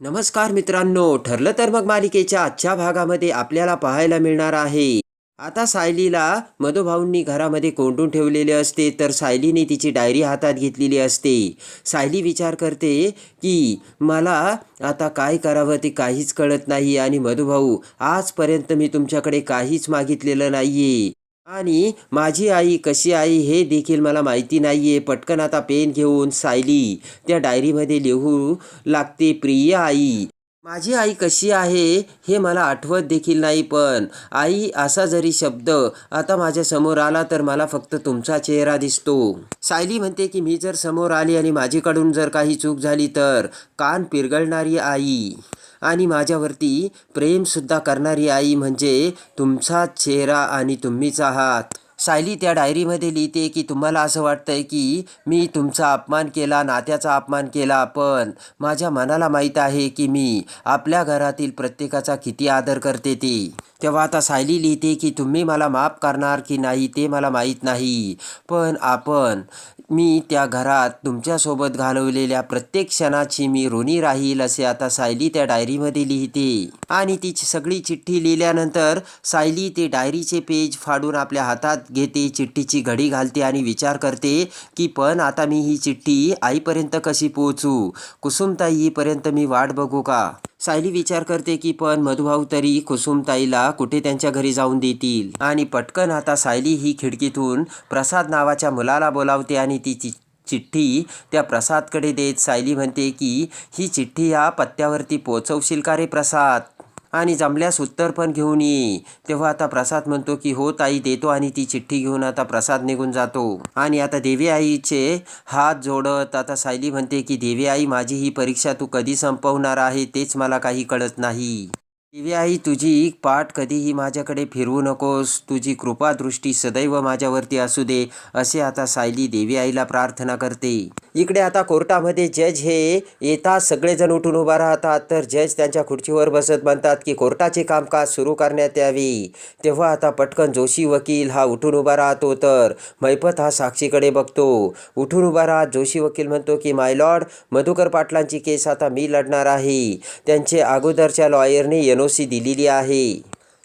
नमस्कार मित्रांनो ठरलं तर मग मालिकेच्या आजच्या भागामध्ये आपल्याला पाहायला मिळणार आहे. आता सायलीला मधुभाऊंनी घरामध्ये कोंडून ठेवलेले असते तर सायलीने तिची डायरी हातात घेतलेली असते. सायली विचार करते की मला आता काय करावं ते काहीच कळत नाही आणि मधुभाऊ आजपर्यंत मी तुमच्याकडे काहीच मागितलेलं नाहीये. आणि माझी आई कशी आहे हे देखील मला माहिती नाही आहे पटकन आता पेन घेऊन सायली त्या डायरीमध्ये लिहू लागते प्रिय आई माझी आई कशी आहे हे मला आठवत देखील नाही पण आई असा जरी शब्द आता माझ्यासमोर आला तर मला फक्त तुमचा चेहरा दिसतो. सायली म्हणते की मी जर समोर आली आणि माझीकडून जर काही चूक झाली तर कान पिरगळणारी आई. आणि माझ्यावरती प्रेमसुद्धा करणारी आई म्हणजे तुमचा चेहरा आणि तुम्हीच आहात. सायली त्या डायरीमध्ये लिहिते की तुम्हाला असं वाटतंय की मी तुमचा अपमान केला नात्याचा अपमान केला पण माझ्या मनाला माहीत आहे की मी आपल्या घरातील प्रत्येकाचा किती आदर करते ते. तेव्हा आता सायली लिहिते की तुम्ही मला माफ करणार की नाही ते मला माहीत नाही. पण आपण मी त्या घरात तुमच्यासोबत घालवलेल्या प्रत्येक क्षणाची मी ऋणी राहील असे आता सायली त्या डायरीमध्ये लिहिते. आणि तिची सगळी चिठ्ठी लिहिल्यानंतर सायली ते डायरीचे पेज फाडून आपल्या हातात घेते चिठ्ठीची घडी घालते आणि विचार करते की पण आता मी ही चिठ्ठी आईपर्यंत कशी पोहोचू? कुसुमताईपर्यंत मी वाट बघू का? सायली विचार करते की पण मधुभाऊ तरी कुसुमताईला कुठे त्यांच्या घरी जाऊन देतील? आणि पटकन आता सायली ही खिडकीतून प्रसाद नावाच्या मुलाला बोलावते आणि ती चि चिठ्ठी त्या प्रसादकडे देत सायली म्हणते की ही चिठ्ठी या पत्त्यावरती पोचवशील का रे प्रसाद? आणि जमल्यास उत्तर पण घेऊन ये. तेव्हा आता प्रसाद म्हणतो की हो ताई देतो आणि ती चिठ्ठी घेऊन आता प्रसाद निघून जातो. आणि आता देवी आईचे हात जोडत आता सायली म्हणते की देवी आई माझी ही परीक्षा तू कधी संपवणार आहे तेच मला काही कळत नाही. देवी आई तुझी पाठ कधीही माझ्याकडे फिरवू नकोस. तुझी कृपादृष्टी सदैव माझ्यावरती असू दे असे आता सायली देवी आईला प्रार्थना करते. इकडे आता कोर्टामध्ये जज हे येतात. सगळेजण उठून उभा राहतात. तर जज त्यांच्या खुर्चीवर बसत म्हणतात की कोर्टाचे कामकाज सुरू करण्यात यावे. तेव्हा आता पटकन जोशी वकील हा उठून उभा राहतो. तर मैपत हा साक्षीकडे बघतो. उठून उभा राहत जोशी वकील म्हणतो की माय लॉर्ड मधुकर पाटलांची केस आता मी लढणार आहे. त्यांचे अगोदरच्या लॉयरने एन दिलेली आहे.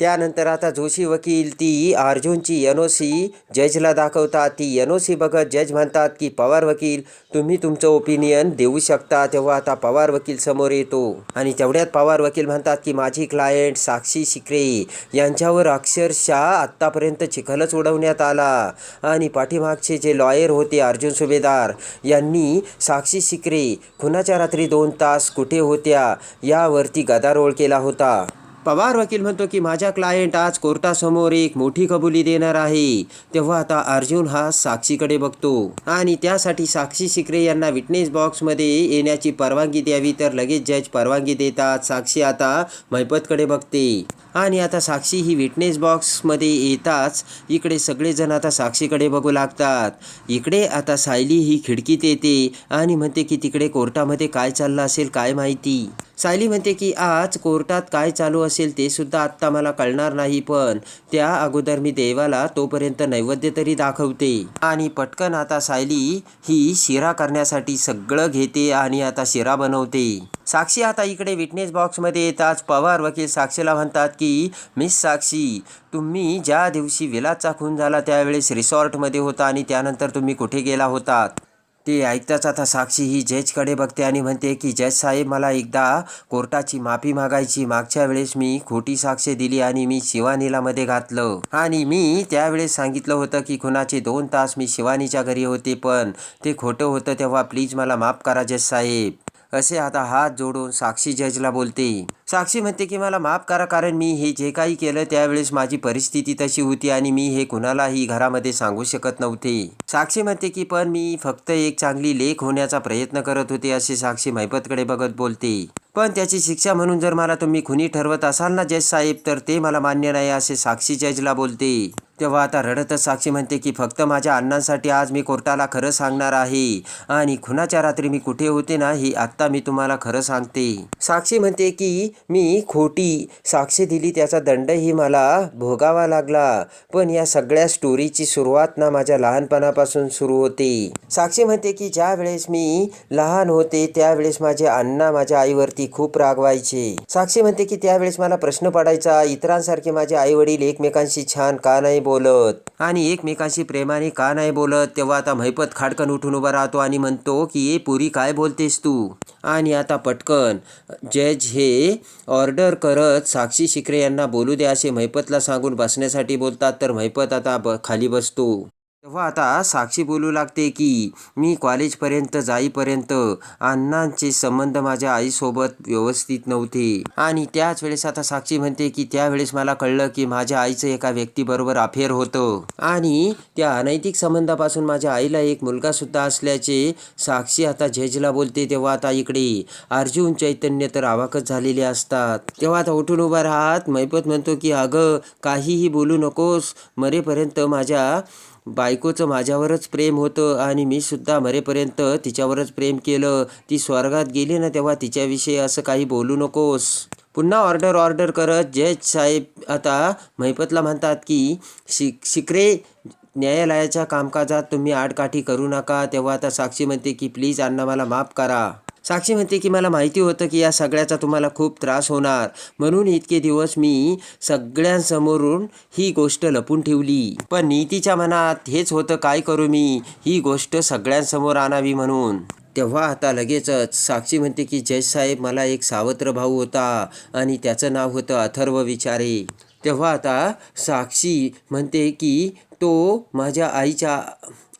त्यानंतर आता जोशी वकील ती अर्जुनची एन ओ सी जजला दाखवतात. ती एन ओ सी बघत जज म्हणतात की पवार वकील तुम्ही तुमचं ओपिनियन देऊ शकता तेव्हा आता पवार वकील समोर येतो. आणि तेवढ्यात पवार वकील म्हणतात की माझी क्लायंट साक्षी शिकरे यांच्यावर अक्षरशः आत्तापर्यंत चिखलच उडवण्यात आला. आणि पाठीमागचे जे लॉयर होते अर्जुन सुभेदार यांनी साक्षी शिकरे खुनाच्या रात्री दोन तास कुठे होत्या यावरती गदारोळ केला होता. पवार वकील म्हणतो की माझा क्लायंट आज कोर्टासमोर एक मोठी कबुली देणार आहे. तेव्हा आता अर्जुन हा साक्षीकडे बघतो. आणि त्यासाठी साक्षी शिकरे यांना विटनेस बॉक्समध्ये येण्याची परवानगी द्यावी तर लगेच जज परवानगी देतात. साक्षी आता मैपतकडे बघते. आणि आता साक्षी ही विटनेस बॉक्समध्ये येताच इकडे सगळेजण आता साक्षीकडे बघू लागतात. इकडे आता सायली ही खिडकीत येते आणि म्हणते की तिकडे कोर्टामध्ये काय चाललं असेल काय माहिती? सायली म्हणते की आज कोर्टात काय चालू असेल ते सुद्धा आत्ता मला कळणार नाही पण त्या अगोदर मी देवाला तोपर्यंत नैवेद्य तरी दाखवते. आणि पटकन आता सायली ही शिरा करण्यासाठी सगळं घेते आणि आता शिरा बनवते. साक्षी आता इकडे विटनेस बॉक्समध्ये येताच पवार वकील साक्षीला म्हणतात की मिस साक्षी तुम्ही ज्या दिवशी विलाचा खून झाला त्यावेळेस रिसॉर्टमध्ये होता आणि त्यानंतर तुम्ही कुठे गेला होतात ते ऐकताच आता साक्षी ही जजकडे बघते आणि म्हणते की जज साहेब मला एकदा कोर्टाची माफी मागायची. मागच्या वेळेस मी खोटी साक्ष दिली आणि मी शिवानीलामध्ये घातलं. आणि मी त्यावेळेस सांगितलं होतं की खुनाचे दोन तास मी शिवानीच्या घरी होते पण ते खोटं होतं तेव्हा प्लीज मला माफ करा जज साहेब. असे आता हात जोडून साक्षी जजला बोलते. साक्षी म्हणते की मला माफ करा कारण मी हे जे काही केलं त्यावेळेस माझी परिस्थिती तशी होती आणि मी हे कुणालाही घरामध्ये सांगू शकत नव्हते. साक्षी म्हणते की पण मी फक्त एक चांगली लेख होण्याचा प्रयत्न करत होते असे साक्षी मैपतकडे बघत बोलते. पण त्याची शिक्षा म्हणून जर मला तुम्ही खुनी ठरवत असाल ना जज साहेब तर ते मला मान्य नाही असे साक्षी जजला बोलते. तेव्हा आता रडतच साक्षी म्हणते की फक्त माझ्या अण्णांसाठी आज मी कोर्टाला खरं सांगणार आहे. आणि खुनाच्या रात्री मी कुठे होते नाही आत्ता मी तुम्हाला खरं सांगते. साक्षी म्हणते की मी खोटी. साक्षी दिली त्याचा दंडही मला भोगावा लागला. पण या सगळ्या स्टोरीची सुरुवात ना माझ्या लहानपणापासून सुरू होते. साक्षी म्हणते की ज्या वेळेस मी लहान होते त्यावेळेस माझे अण्णा माझ्या आईवरती खूप रागवायचे साक्षी म्हणते की त्यावेळेस मला प्रश्न पडायचा. इतरांसारखे माझे आई वडील एकमेकांशी छान का नाही बोलत. आणि एकमेकांशी प्रेमाने का नाही बोलत? तेव्हा आता महिपत खाडकन उठून उभा राहतो आणि म्हणतो की ए पुरी काय बोलतेस तू? आणि आता पटकन जज हे ऑर्डर करत साक्षी शिकरे यांना बोलू द्या असे महिपतला सांगून बसण्यासाठी बोलतात. तर महिपत आता ब खाली बसतो. तेव्हा आता साक्षी बोलू लागते की मी कॉलेजपर्यंत जाईपर्यंत अण्णांचे संबंध माझ्या आईसोबत व्यवस्थित नव्हते. आणि त्याच वेळेस आता साक्षी म्हणते की त्यावेळेस मला कळलं की माझ्या आईचं एका व्यक्तीबरोबर अफेअर होतं. आणि त्या अनैतिक संबंधापासून माझ्या आईला एक मुलगा सुद्धा असल्याचे साक्षी आता जजला बोलते. तेव्हा आता इकडे अर्जुन चैतन्य तर आवाकच झालेले असतात. तेव्हा आता उठून उभा राहत मैपत म्हणतो की अगं काहीही बोलू नकोस. मरेपर्यंत माझ्या बायकोचं माझ्यावरच प्रेम होतं आणि मी सुद्धा मरेपर्यंत तिच्यावरच प्रेम केलं. ती स्वर्गात गेली ना तेव्हा तिच्याविषयी असं काही बोलू नकोस. पुन्हा ऑर्डर ऑर्डर करत जज साहेब आता महिपतला म्हणतात की शिक शिकरे न्यायालयाच्या कामकाजात तुम्ही आडकाठी करू नका. तेव्हा आता साक्षी म्हणते की प्लीज अण्णा मला माफ करा. साक्षी म्हणते की मला माहिती होतं की या सगळ्याचा तुम्हाला खूप त्रास होणार. म्हणून इतके दिवस मी सगळ्यांसमोरून ही गोष्ट लपून ठेवली. पण नीतीच्या मनात हेच होतं काय करू मी? ही गोष्ट सगळ्यांसमोर आणावी म्हणून. तेव्हा आता लगेचच साक्षी म्हणते की जज साहेब मला एक सावत्र भाऊ होता आणि त्याचं नाव होतं अथर्व विचारे. तेव्हा आता साक्षी म्हणते की तो माझ्या आईच्या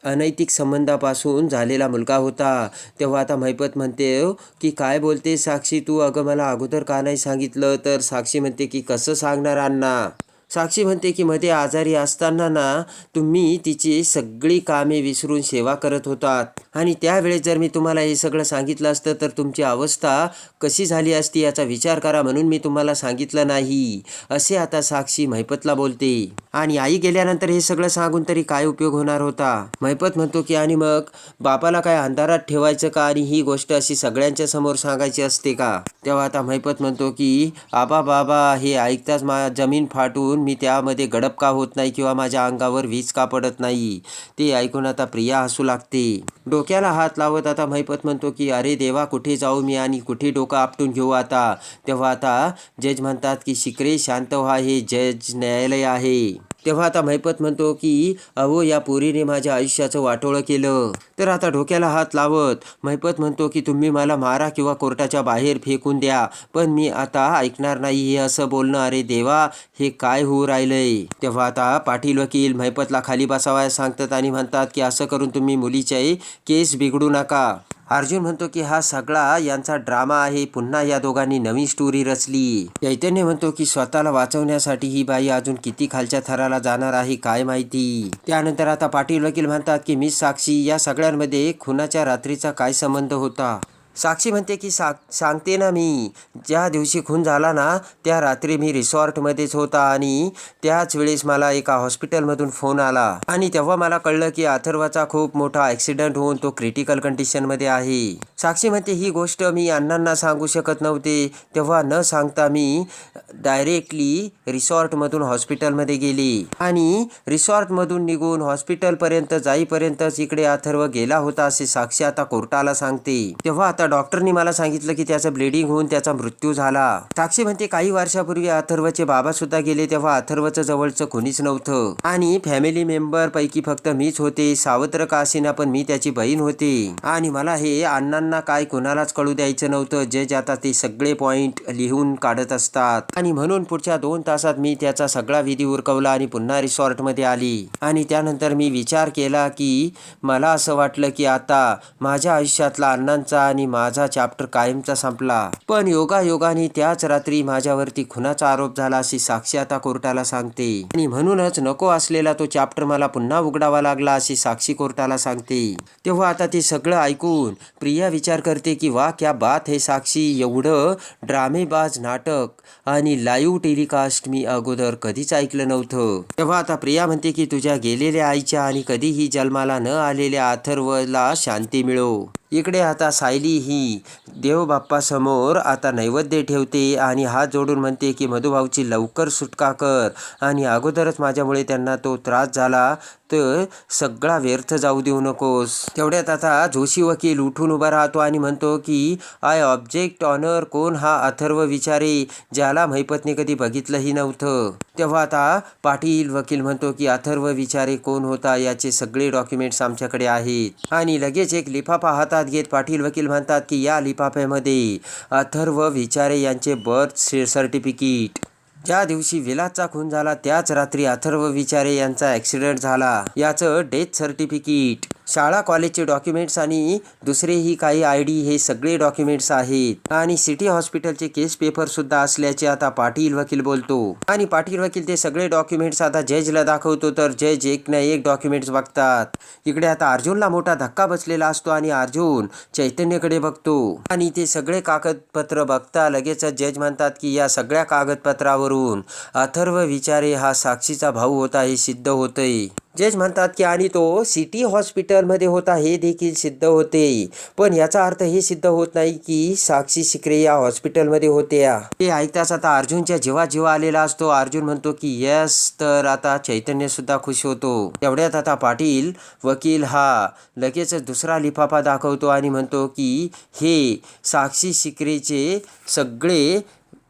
अनैतिक संबंधापासून झालेला मुलगा होता. तेव्हा आता महिपत म्हणते की काय बोलते साक्षी तू? अगं मला अगोदर का नाही सांगितलं? तर साक्षी म्हणते की कसं सांगणार अण्णा? साक्षी म्हणते की मध्ये आजारी असताना ना तुम्ही तिची सगळी कामे विसरून सेवा करत होतात. आणि त्यावेळेस जर मी तुम्हाला हे सगळं सांगितलं असतं तर तुमची अवस्था कशी झाली असती याचा विचार करा म्हणून मी तुम्हाला सांगितलं नाही असे आता साक्षी महिपतला बोलते. आणि आई गेल्यानंतर हे सगळं सांगून तरी काय उपयोग होणार होता? महिपत म्हणतो की आणि मग बापाला काय अंधारात ठेवायचं का? आणि ही गोष्ट अशी सगळ्यांच्या समोर सांगायची असते का? तेव्हा आता महिपत म्हणतो की आबा बाबा हे ऐकताच मा जमीन फाटून मी त्यामध्ये गडप का होत नाही किंवा माझ्या अंगावर वीज का पडत नाही ते ऐकून आता प्रिया हसू लागते. डोक्याला हात लावत आता महिपत म्हणतो की अरे देवा कुठे जाऊ मी आणि कुठे डोकं आपटून घेऊ आता? तेव्हा आता जज म्हणतात की शिकरे शांत व्हा हे जज न्यायालय आहे. तेव्हा आता महिपत म्हणतो की अहो या पोरीने माझ्या आयुष्याचं वाटोळं केलं. तर आता डोक्याला हात लावत महिपत म्हणतो की तुम्ही मला मारा किंवा कोर्टाच्या बाहेर फेकून द्या पण मी आता ऐकणार नाही हे असं बोलणं. अरे देवा हे काय होऊ राहिलंय. तेव्हा आता पाटील वकील महिपतला खाली बसावाय सांगतात आणि म्हणतात की असं करून तुम्ही मुलीचे केस बिघडू नका. अर्जुन म्हणतो की हा सगळा यांचा ड्रामा आहे. पुन्हा या दोघांनी नवीन स्टोरी रचली. चैतन्य म्हणतो की स्वतःला वाचवण्यासाठी ही बाई अजून किती खालच्या थराला जाणार आहे काय माहिती? त्यानंतर आता पाटील वकील म्हणतात की मिस साक्षी या सगळ्यांमध्ये खुनाच्या रात्रीचा काय संबंध होता? साक्षी म्हणते की सा सांगते ना मी ज्या दिवशी खून झाला ना त्या रात्री मी रिसॉर्टमध्येच होता आणि त्याच वेळेस मला एका हॉस्पिटलमधून फोन आला. आणि तेव्हा मला कळलं की अथर्वाचा खूप मोठा ॲक्सिडेंट होऊन तो क्रिटिकल कंडिशनमध्ये आहे. साक्षी म्हणते ही गोष्ट मी अण्णांना सांगू शकत नव्हते. तेव्हा न सांगता मी डायरेक्टली रिसॉर्टमधून हॉस्पिटलमध्ये गेली. आणि रिसॉर्टमधून निघून हॉस्पिटलपर्यंत जाईपर्यंतच इकडे अथर्व गेला होता असे साक्षी आता कोर्टाला सांगते. तेव्हा आता डॉक्टरनी मला सांगितलं की त्याचं ब्लिडिंग होऊन त्याचा मृत्यू झाला. साक्षी म्हणते काही वर्षापूर्वी अथर्वचे बाबा सुद्धा गेले तेव्हा अथर्वचं जवळचं कोणीच नव्हतं. आणि फॅमिली मेंबर पैकी फक्त मीच होते. सावत्र का असेना पण मी त्याची बहीण होते. आणि मला हे अण्णांना काय कोणालाच कळू द्यायचं नव्हतं. जे आता ते सगळे पॉइंट लिहून काढत असतात. आणि म्हणून पुढच्या दोन तासात मी त्याचा सगळा विधी उरकवला आणि पुन्हा रिसॉर्टमध्ये आली. आणि त्यानंतर मी विचार केला की मला असं वाटलं की आता माझ्या आयुष्यातला अण्णांचा आणि माझा चॅप्टर कायमचा संपला. पण योगायोगाने त्याच रात्री माझ्यावरती खुनाचा आरोप झाला अशी साक्षी आता कोर्टाला सांगते. आणि म्हणूनच नको असलेला तो चॅप्टर मला पुन्हा उघडावा लागला अशी साक्षी कोर्टाला सांगते. तेव्हा आता ते सगळं ऐकून प्रिया विचार करते की वा क्या बात हे साक्षी एवढं ड्रामेबाज नाटक आणि लाईव्ह टेलिकास्ट मी अगोदर कधीच ऐकलं नव्हतं. तेव्हा आता प्रिया म्हणते की तुझ्या गेलेल्या आईच्या आणि कधीही जन्माला न आलेल्या अथर्वला शांती मिळो. इकडे आता सायली ही देवबाप्पासमोर आता नैवेद्य ठेवते आणि हात जोडून म्हणते की मधुभाऊची लवकर सुटका कर. आणि अगोदरच माझ्यामुळे त्यांना तो त्रास झाला. तर सगळा व्यर्थ जाऊ देऊ नकोस. तेवढ्यात आता जोशी वकील उठून उभा राहतो आणि म्हणतो की आय ऑब्जेक्ट ऑनर कोण हा अथर्व विचारे ज्याला महिपतने कधी बघितलंही नव्हतं. तेव्हा आता पाटील वकील म्हणतो की अथर्व विचारे कोण होता याचे सगळे डॉक्युमेंट्स आमच्याकडे आहेत. आणि लगेच एक लिफाफा हातात घेत पाटील वकील म्हणतात की या लिफाफ्यामध्ये अथर्व विचारे यांचे बर्थ सर्टिफिकेट ज्या दिवशी विलासचा खून झाला त्याच रात्री अथर्व विचारे यांचा ॲक्सिडेंट झाला. याचं डेथ सर्टिफिकेट शाळा कॉलेजचे डॉक्युमेंट्स आणि दुसरेही काही आय डी हे सगळे डॉक्युमेंट्स आहेत. आणि सिटी हॉस्पिटलचे केस पेपर सुद्धा असल्याचे आता पाटील वकील बोलतो. आणि पाटील वकील ते सगळे डॉक्युमेंट्स आता जजला दाखवतो तर जज एक ना एक डॉक्युमेंट्स बघतात. इकडे आता अर्जुनला मोठा धक्का बसलेला असतो आणि अर्जुन चैतन्यकडे बघतो. आणि ते सगळे कागदपत्र बघता लगेचच जज म्हणतात की या सगळ्या कागदपत्रावर करून. अथर्व विचारे हा साक्षीचा भाऊ होता हे सिद्ध होतंय. जज म्हणतात की आणि तो सिटी हॉस्पिटलमध्ये होता हे देखील सिद्ध होते. पण याचा अर्थ हे सिद्ध होत नाही की साक्षी शिकरे या हॉस्पिटलमध्ये होत्या. हे ऐकताच आता अर्जुनच्या जेव्हा जेव्हा आलेला असतो. अर्जुन म्हणतो की यस तर आता चैतन्य सुद्धा खुश होतो. तेवढ्यात आता पाटील वकील हा. लगेचच दुसरा लिफाफा दाखवतो आणि म्हणतो की हे साक्षी शिकरेचे सगळे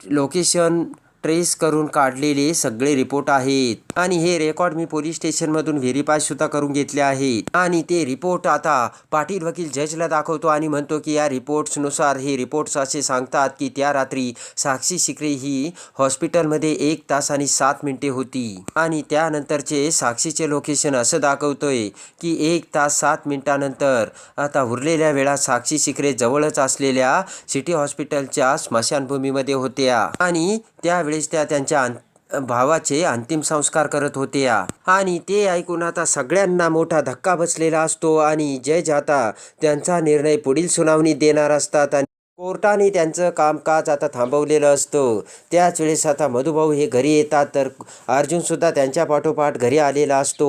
लोकेशन ट्रेस करून काढलेले सगळे रिपोर्ट आहेत. आणि हे रेकॉर्ड मी पोलीस स्टेशनमधून व्हेरीफाय सुद्धा करून घेतले आहेत. आणि ते रिपोर्ट आता पाटील वकील जजला दाखवतो आणि म्हणतो की या रिपोर्ट्सनुसार हे रिपोर्ट्स असे सांगतात की त्या रात्री साक्षी शिकरे ही हॉस्पिटलमध्ये एक तास आणि सात मिनिटे होती. आणि त्यानंतरचे साक्षीचे लोकेशन असं दाखवतोय की एक तास सात मिनिटानंतर आता उरलेल्या वेळात साक्षी शिकरे जवळच असलेल्या सिटी हॉस्पिटलच्या स्मशानभूमीमध्ये होत्या. आणि त्यावेळेस त्या त्यांच्या अं- भावाचे अंतिम संस्कार करत होत्या. आणि ते ऐकून आता सगळ्यांना मोठा धक्का बसलेला असतो आणि जय जाता त्यांचा निर्णय पुढील सुनावणी देणार असतात. आणि कोर्टाने त्यांचं कामकाज आता थांबवलेलं असतं. त्याच वेळेस आता मधुभाऊ हे घरी येतात तर अर्जुनसुद्धा त्यांच्या पाठोपाठ घरी आलेला असतो.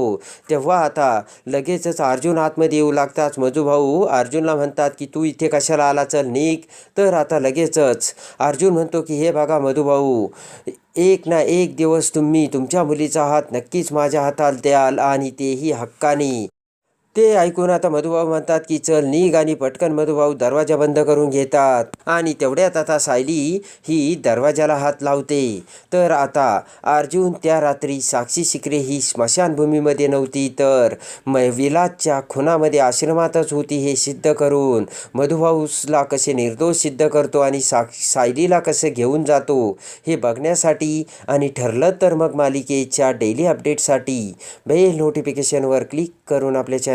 तेव्हा आता लगेचच अर्जुन आतमध्ये येऊ लागताच मधुभाऊ अर्जुनला म्हणतात की तू इथे कशाला आला? चल निक तर आता लगेचच अर्जुन म्हणतो की हे बघा मधुभाऊ एक ना एक दिवस तुम्ही तुमच्या मुलीचा हात नक्कीच माझ्या हातात द्याल आणि तेही हक्काने. ते ऐकून आता मधुभाऊ म्हणतात की चल निघ आणि पटकन मधुभाऊ दरवाजा बंद करून घेतात. आणि तेवढ्यात आता सायली ही दरवाजाला हात लावते. तर आता अर्जुन त्या रात्री साक्षी शिकरे ही स्मशानभूमीमध्ये नव्हती तर म विलासच्या खुनामध्ये आश्रमातच होती हे सिद्ध करून. मधुभाऊसला कसे निर्दोष सिद्ध करतो आणि साक्ष सायलीला कसं घेऊन जातो हे बघण्यासाठी आणि ठरलं तर मग मालिकेच्या डेली अपडेटसाठी बेल नोटिफिकेशनवर क्लिक करून आपल्या